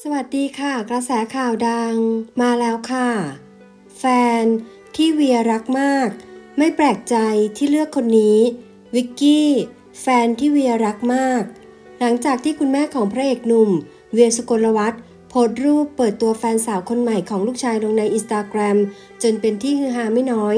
สวัสดีค่ะ กระแสข่าวดังมาแล้วค่ะ แฟนที่เวียรักมาก ไม่แปลกใจที่เลือกคนนี้ วิกกี้ แฟนที่เวียรักมาก หลังจากที่คุณแม่ของพระเอกหนุ่ม เวียสุกลวัฒน์โพสต์รูปเปิดตัวแฟนสาวคนใหม่ของลูกชายลงในอินสตาแกรมจนเป็นที่ฮือฮาไม่น้อย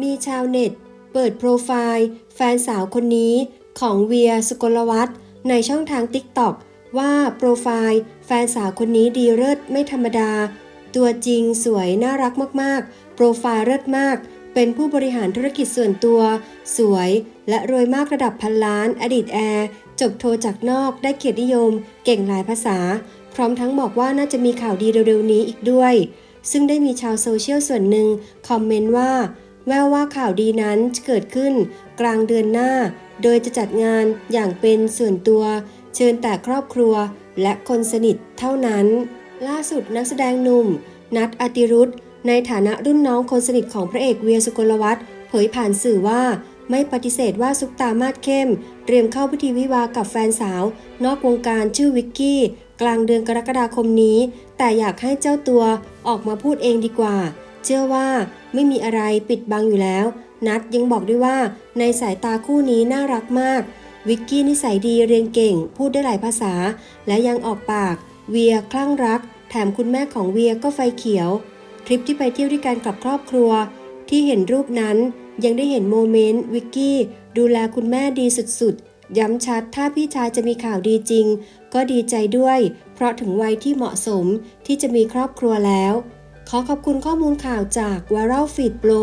มีชาวเน็ต เปิดโปรไฟล์ แฟนสาวคนนี้ของเวียสุกลวัฒน์ในช่องทาง TikTok ว่าโปรไฟล์แฟนสาวคนนี้ดีเลิศไม่ธรรมดา ตัวจริงสวยน่ารักมากๆ โปรไฟล์เลิศมาก เป็นผู้บริหารธุรกิจส่วนตัว สวย และรวยมากระดับพันล้าน อดีตแอร์จบโทจากนอกได้เกียรตินิยม เก่งหลายภาษา พร้อมทั้งบอกว่าน่าจะมีข่าวดีเร็วๆนี้อีกด้วย ซึ่งได้มีชาวโซเชียลส่วนหนึ่งคอมเมนต์ว่า แววว่าข่าวดีนั้นจะเกิดขึ้น กลางเดือนหน้า โดยจะจัดงานอย่างเป็นส่วนตัว เชิญแต่ครอบครัวและคนสนิทเท่านั้น ล่าสุดนักแสดงหนุ่ม นัทอติรุธในฐานะรุ่นน้องคนสนิทของพระเอกเวียสุกลวัฒน์เผยผ่านสื่อว่าไม่ปฏิเสธว่าซุปตามาดเข้ม เตรียมเข้าพิธีวิวากับแฟนสาว นอกวงการชื่อวิกกี้ กลางเดือนกรกฎาคมนี้ แต่อยากให้เจ้าตัวออกมาพูดเองดีกว่า เชื่อว่าไม่มีอะไรปิดบังอยู่แล้ว นัดยังบอกด้วยว่าในสายตาคู่นี้น่ารักมาก วิกกี้นิสัยดีเรียนเก่ง พูดได้หลายภาษา และยังออกปาก เวียคลั่งรัก แถมคุณแม่ของเวียก็ไฟเขียว ทริปที่ไปเที่ยวด้วยกันกับครอบครัว ที่เห็นรูปนั้นยังได้เห็นโมเมนต์วิกกี้ดูแลคุณแม่ดีสุดๆ ย้ำชัดถ้าพี่ชายจะมีข่าวดีจริง ก็ดีใจด้วย เพราะถึงวัยที่เหมาะสมที่จะมีครอบครัวแล้ว ขอขอบคุณข้อมูลข่าวจาก Viral Feed Pro